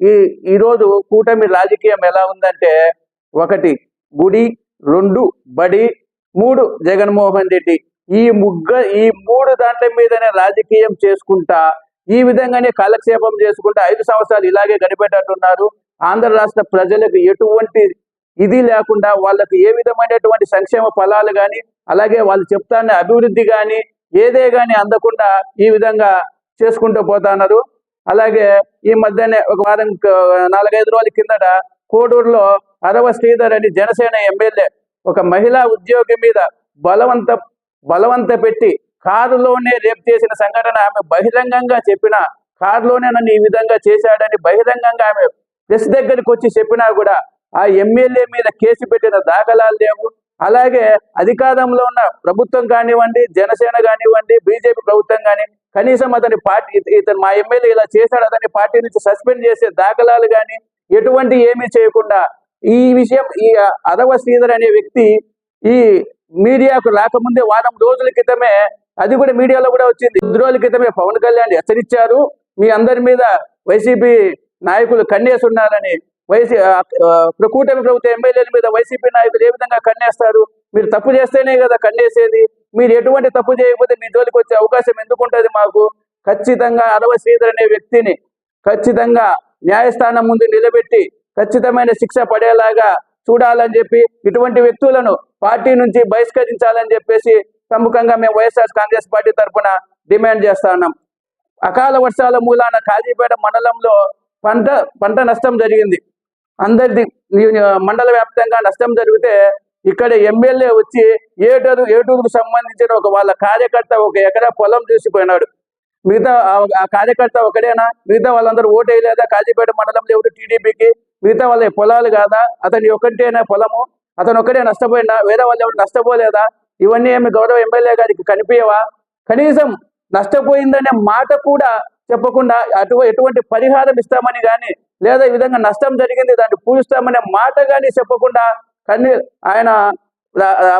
ఈ ఈరోజు కూటమి రాజకీయం ఎలా ఉందంటే ఒకటి గుడి రెండు బడి మూడు జగన్మోహన్ రెడ్డి. ఈ ముగ్గ ఈ మూడు దాంట్ల మీదనే రాజకీయం చేసుకుంటా ఈ విధంగానే కాలక్షేపం చేసుకుంటా ఐదు సంవత్సరాలు ఇలాగే గడిపేటట్టున్నారు. ఆంధ్ర రాష్ట్ర ప్రజలకు ఎటువంటి ఇది లేకుండా వాళ్ళకు ఏ విధమైనటువంటి సంక్షేమ ఫలాలు కానీ అలాగే వాళ్ళు చెప్తానే అభివృద్ధి కానీ ఏదే కానీ అందకుండా ఈ విధంగా చేసుకుంటూ పోతున్నారు. అలాగే ఈ మధ్యనే ఒక వారం నాలుగైదు రోజుల కిందట కోడూరులో అరవ శ్రీధర్ అని జనసేన ఎమ్మెల్యే ఒక మహిళా ఉద్యోగి మీద బలవంత బలవంత పెట్టి కారులోనే రేప్ చేసిన సంఘటన ఆమె బహిరంగంగా చెప్పిన కారులోనే నన్ను ఈ విధంగా చేశాడని బహిరంగంగా ఆమె ప్రెస్ దగ్గరికి వచ్చి చెప్పినా కూడా ఆ ఎమ్మెల్యే మీద కేసు పెట్టిన దాఖలాలు లేవు. అలాగే అధికారంలో ఉన్న ప్రభుత్వం కానివ్వండి జనసేన కానివ్వండి బీజేపీ ప్రభుత్వం కానివ్వండి కనీసం అతని పార్టీ ఇతను మా ఎమ్మెల్యే ఇలా చేశాడు అతని పార్టీ నుంచి సస్పెండ్ చేసే దాఖలాలు కానీ ఎటువంటి ఏమీ చేయకుండా ఈ విషయం ఈ అదవ శ్రీధర్ అనే వ్యక్తి ఈ మీడియాకు రాకముందే వారం రోజుల క్రితమే అది కూడా మీడియాలో కూడా వచ్చింది. ఇద్దరు రోజుల క్రితమే పవన్ కళ్యాణ్ హెచ్చరించారు. మీ అందరి మీద వైసీపీ నాయకులు కన్నేస్తున్నారని వైసీ కూటమి ప్రభుత్వ ఎమ్మెల్యేల మీద వైసీపీ నాయకులు ఏ విధంగా కన్నేస్తారు? మీరు తప్పు చేస్తేనే కదా కండేసేది. మీరు ఎటువంటి తప్పు చేయకపోతే మీ జోలికి వచ్చే అవకాశం ఎందుకు ఉంటుంది మాకు? ఖచ్చితంగా అరవ శ్రీధర్ అనే వ్యక్తిని ఖచ్చితంగా న్యాయస్థానం ముందు నిలబెట్టి ఖచ్చితమైన శిక్ష పడేలాగా చూడాలని చెప్పి ఇటువంటి వ్యక్తులను పార్టీ నుంచి బహిష్కరించాలని చెప్పేసి ప్రముఖంగా మేము వైఎస్ఆర్ కాంగ్రెస్ పార్టీ తరఫున డిమాండ్ చేస్తా ఉన్నాం. అకాల వర్షాల మూలాన కాజీపేట మండలంలో పంట పంట నష్టం జరిగింది. అందరిది మండల వ్యాప్తంగా నష్టం జరిగితే ఇక్కడ ఎమ్మెల్యే వచ్చి ఏటూరు ఏటూరుకు సంబంధించిన ఒక వాళ్ళ కార్యకర్త ఒక ఎకరా పొలం చూసిపోయినాడు మిగతా ఆ- కార్యకర్త ఒకడేనా? మిగతా వాళ్ళందరూ ఓటేయలేదా? కాజీపేట మండలంలో ఎవరు? టీడీపీకి. మిగతా వాళ్ళ పొలాలు కాదా? అతని ఒకటేనా పొలము? అతను ఒకటే నష్టపోయినా వేరే వాళ్ళు ఎవరు నష్టపోలేదా? ఇవన్నీ ఏమి గౌరవ ఎమ్మెల్యే గారికి కనిపించవా కనీసం నష్టపోయిందనే మాట కూడా చెప్పకుండా అటు ఎటువంటి పరిహారం ఇస్తామని కానీ లేదా ఈ విధంగా నష్టం జరిగింది దాన్ని పూజిస్తామనే మాట కానీ చెప్పకుండా కన్నీ ఆయన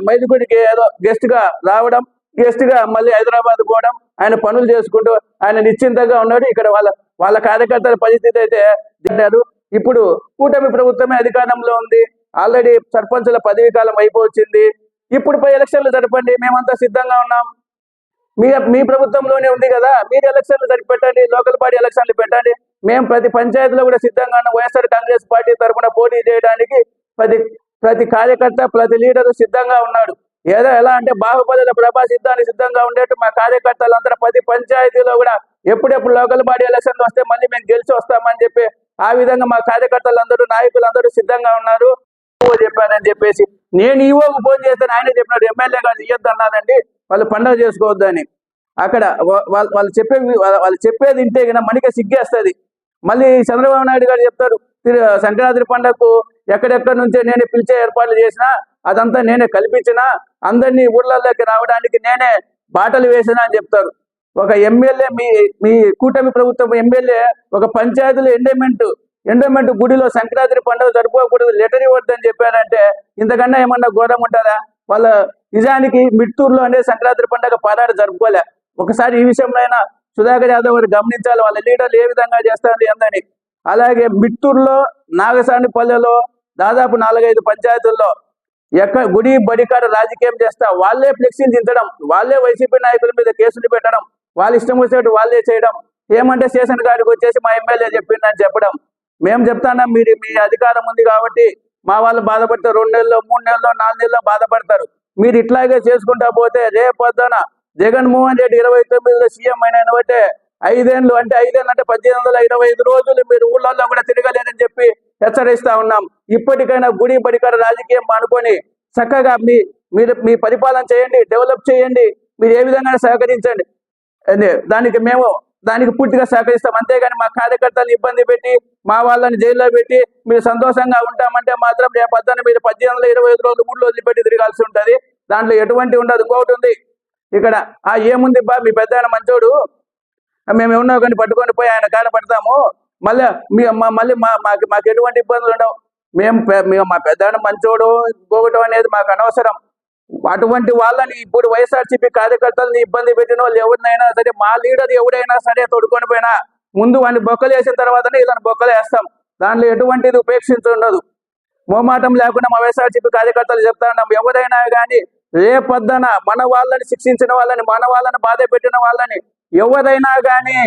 మైదుగుడికి ఏదో గెస్ట్గా రావడం గెస్ట్గా మళ్ళీ హైదరాబాద్ పోవడం ఆయన పనులు చేసుకుంటూ ఆయన నిశ్చింతగా ఉన్నాడు. ఇక్కడ వాళ్ళ వాళ్ళ కార్యకర్తల పరిస్థితి అయితే తిన్నారు ఇప్పుడు కూటమి ప్రభుత్వమే అధికారంలో ఉంది. ఆల్రెడీ సర్పంచుల పదవీ కాలం అయిపోవచ్చింది. ఇప్పుడు పై ఎలక్షన్లు జరపండి మేమంతా సిద్ధంగా ఉన్నాం. మీ మీ ప్రభుత్వంలోనే ఉంది కదా. మీరు ఎలక్షన్లు జరిపి పెట్టండి లోకల్ బాడీ ఎలక్షన్లు పెట్టండి. మేము ప్రతి పంచాయతీలో కూడా సిద్ధంగా ఉన్నాం. వైఎస్ఆర్ కాంగ్రెస్ పార్టీ తరఫున పోటీ చేయడానికి ప్రతి ప్రతి కార్యకర్త ప్రతి లీడరు సిద్ధంగా ఉన్నాడు. ఏదో ఎలా అంటే బాహుబలిలో ప్రభా సిద్ధానికి సిద్ధంగా ఉండేట్టు మా కార్యకర్తలందరూ ప్రతి పంచాయతీలో కూడా ఎప్పుడెప్పుడు లోకల్ బాడీ ఎలక్షన్లు వస్తే మళ్ళీ మేము గెలిచి వస్తామని చెప్పి ఆ విధంగా మా కార్యకర్తలందరూ నాయకులందరూ సిద్ధంగా ఉన్నారు. చెప్పానని చెప్పేసి నేను ఈవోకు ఫోన్ చేస్తాను ఆయన చెప్పినాడు ఎమ్మెల్యే గారు ఇయ్యొద్దు అన్నానండి వాళ్ళు పండగ చేసుకోవద్దని. అక్కడ వాళ్ళు చెప్పే వాళ్ళు చెప్పేది ఇంటే గిన మనకే సిగ్గేస్తుంది. మళ్ళీ చంద్రబాబు నాయుడు గారు చెప్తారు తిరు- సంక్రాంతి పండగకు ఎక్కడెక్కడి నుంచే నేను పిలిచే ఏర్పాట్లు చేసినా అదంతా నేనే కల్పించిన అందరినీ ఊర్లలోకి రావడానికి నేనే బాటలు వేసినా అని చెప్తారు. ఒక ఎమ్మెల్యే మీ మీ కూటమి ప్రభుత్వం ఎమ్మెల్యే ఒక పంచాయతీలో ఎండోమెంట్ ఎండోమెంట్ గుడిలో సంక్రాంతి పండుగ జరుపుకోకూడదు లెటర్ ఇవ్వద్దని చెప్పారంటే ఇంతకన్నా ఏమన్నా ఘోరం ఉంటుందా? వాళ్ళ నిజానికి మిట్టూరులోనే సంక్రాంతి పండుగ పదాడు జరుపుకోలే. ఒకసారి ఈ విషయంలో అయినా సుధాకర్ యాదవ్ గారు గమనించాలి వాళ్ళ లీడర్లు ఏ విధంగా చేస్తారు ఏందని. అలాగే మిట్టూరులో నాగసాని పల్లెలో దాదాపు నాలుగైదు పంచాయతీల్లో ఎక్కడ గుడి బడికాడ రాజకీయం చేస్తా వాళ్ళే ఫ్లెక్సీలు దించడం వాళ్ళే వైసీపీ నాయకుల మీద కేసులు పెట్టడం వాళ్ళ ఇష్టం వచ్చేటట్టు వాళ్ళే చేయడం ఏమంటే స్టేషన్ గారికి వచ్చేసి మా ఎమ్మెల్యే చెప్పిండని చెప్పడం. మేము చెప్తానా మీరు మీ అధికారం ఉంది కాబట్టి మా వాళ్ళు బాధపడతారు రెండు నెలల్లో మూడు నెలల్లో నాలుగు నెలల్లో బాధపడతారు. మీరు ఇట్లాగే చేసుకుంటా పోతే రేపొద్దున జగన్మోహన్ రెడ్డి ఇరవై తొమ్మిదిలో సీఎం అయిన బట్టే ఐదేళ్ళు అంటే ఐదేళ్ళు అంటే పద్దెనిమిది వందల ఇరవై ఐదు రోజులు మీరు ఊళ్ళల్లో కూడా తిరగలేదని చెప్పి హెచ్చరిస్తా ఉన్నాం. ఇప్పటికైనా గుడి బడికర రాజకీయం అనుకొని చక్కగా మీ మీరు మీ పరిపాలన చేయండి డెవలప్ చేయండి మీరు ఏ విధంగా సహకరించండి. దానికి మేము దానికి పూర్తిగా సహకరిస్తాం. అంతేగాని మా కార్యకర్తలను ఇబ్బంది పెట్టి మా వాళ్ళని జైల్లో పెట్టి మీరు సంతోషంగా ఉంటామంటే మాత్రం రేపు పొద్దున్న మీరు పద్దెనిమిది ఇరవై ఐదు రోజులు ఊళ్ళో వదిలిపెట్టి తిరగాల్సి ఉంటుంది. దాంట్లో ఎటువంటి ఉండదు. ఇంకొకటి ఉంది. ఇక్కడ ఆ ఏముంది బా మీ పెద్ద మంచోడు. మేము ఏమన్నా కానీ పట్టుకొని పోయి ఆయన కాడ పడతాము. మళ్ళీ మా- మళ్ళీ మా మాకు మాకు ఎటువంటి ఇబ్బందులు ఉండవు. మేము మేము మా పెద్ద మంచోడు ఇంకోటం అనేది మాకు అనవసరం. అటువంటి వాళ్ళని ఇప్పుడు వైఎస్ఆర్సీపీ కార్యకర్తలని ఇబ్బంది పెట్టిన వాళ్ళు ఎవరినైనా సరే మా లీడర్ ఎవడైనా సరే తొడుకొని పోయినా ముందు వాడిని బొక్కలు వేసిన తర్వాతనే ఇతను బొక్కలు వేస్తాం. దాంట్లో ఎటువంటిది ఉపేక్షించుండదు మోమాటం లేకుండా మా వైఎస్ఆర్సీపీ కార్యకర్తలు చెప్తా ఉన్నాం. ఎవరైనా కానీ రేపొద్దున మన వాళ్ళని శిక్షించిన వాళ్ళని మన వాళ్ళని బాధ పెట్టిన వాళ్ళని ఎవరైనా కానీ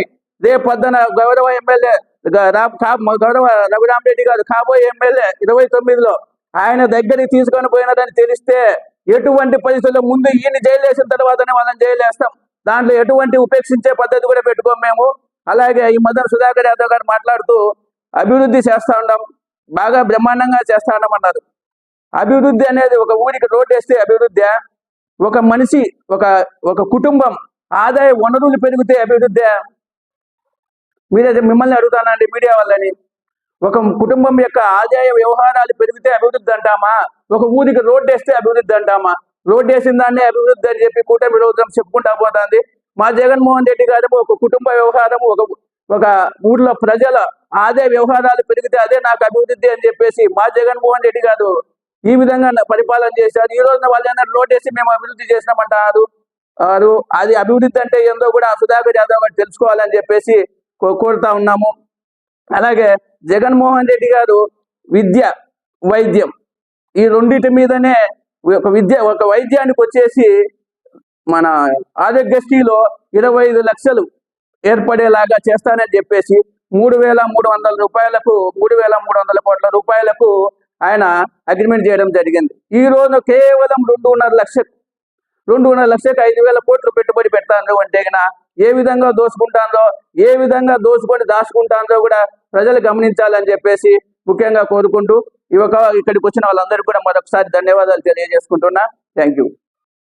రేపు పొద్దున గౌరవ ఎమ్మెల్యే గ- రా- కా- గౌరవ రఘురామరెడ్డి గారు కాబోయే ఎమ్మెల్యే ఇరవై తొమ్మిదిలో ఆయన దగ్గరికి తీసుకొని పోయినదని తెలిస్తే ఎటువంటి పరిస్థితుల్లో ముందు ఈయన జైలు వేసిన తర్వాతనే వాళ్ళని జైలు వేస్తాం. దాంట్లో ఎటువంటి ఉపేక్షించే పద్ధతి కూడా పెట్టుకోం మేము. అలాగే ఈ మదన సుధాకర్ యాదవ్ గారు మాట్లాడుతూ అభివృద్ధి చేస్తా ఉన్నాం. బాగా బ్రహ్మాండంగా చేస్తా ఉన్నాం అన్నారు. అభివృద్ధి అనేది ఒక ఊరికి రోడ్డు వేస్తే అభివృద్ధి. ఒక మనిషి ఒక ఒక కుటుంబం ఆదాయ వనరులు పెరిగితే అభివృద్ధి. మీరైతే మిమ్మల్ని అడుగుతానండి మీడియా వాళ్ళని? ఒక కుటుంబం యొక్క ఆదాయ వ్యవహారాలు పెరిగితే అభివృద్ధి అంటామా? ఒక ఊరికి రోడ్డు వేస్తే అభివృద్ధి అంటామా? రోడ్డు వేసిన దాన్ని అభివృద్ధి అని చెప్పి కూటమి రోజున చెప్పుకుంటా పోతుంది. మా జగన్మోహన్ రెడ్డి గారు ఒక కుటుంబ వ్యవహారం ఒక ఒక ఊర్లో ప్రజల ఆదాయ వ్యవహారాలు పెరిగితే అదే నాకు అభివృద్ధి అని చెప్పేసి మా జగన్మోహన్ రెడ్డి గారు ఈ విధంగా నా పరిపాలన చేశారు. ఈ రోజున వాళ్ళు ఏదైనా రోడ్ వేసి మేము అభివృద్ధి చేసినామంటారు? అది అభివృద్ధి అంటే ఏందో కూడా సుధాకర్ యాదవ్ గారు తెలుసుకోవాలని చెప్పేసి కోరుతా ఉన్నాము. అలాగే జగన్మోహన్ రెడ్డి గారు విద్య వైద్యం ఈ రెండింటి మీదనే ఒక విద్య ఒక వైద్యానికి వచ్చేసి మన ఆరోగ్యశ్రీలో ఇరవై ఐదు లక్షలు ఏర్పడేలాగా చేస్తానని చెప్పేసి మూడు వేల మూడు వందల రూపాయలకు మూడు వేల మూడు వందల కోట్ల రూపాయలకు ఆయన అగ్రిమెంట్ చేయడం జరిగింది. ఈ రోజు కేవలం రెండున్నర లక్షలు రెండున్నర లక్షలకు ఐదు వేల కోట్లు పెట్టుబడి పెడతాను అంటే గన ఏ విధంగా దోసుకుంటానో ఏ విధంగా దోసుకొని దాచుకుంటానో కూడా ప్రజలు గమనించాలని చెప్పేసి ముఖ్యంగా కోరుకుంటూ ఇవ్వక ఇక్కడికి వచ్చిన వాళ్ళందరికీ కూడా మరొకసారి ధన్యవాదాలు తెలియజేసుకుంటున్నా. Thank you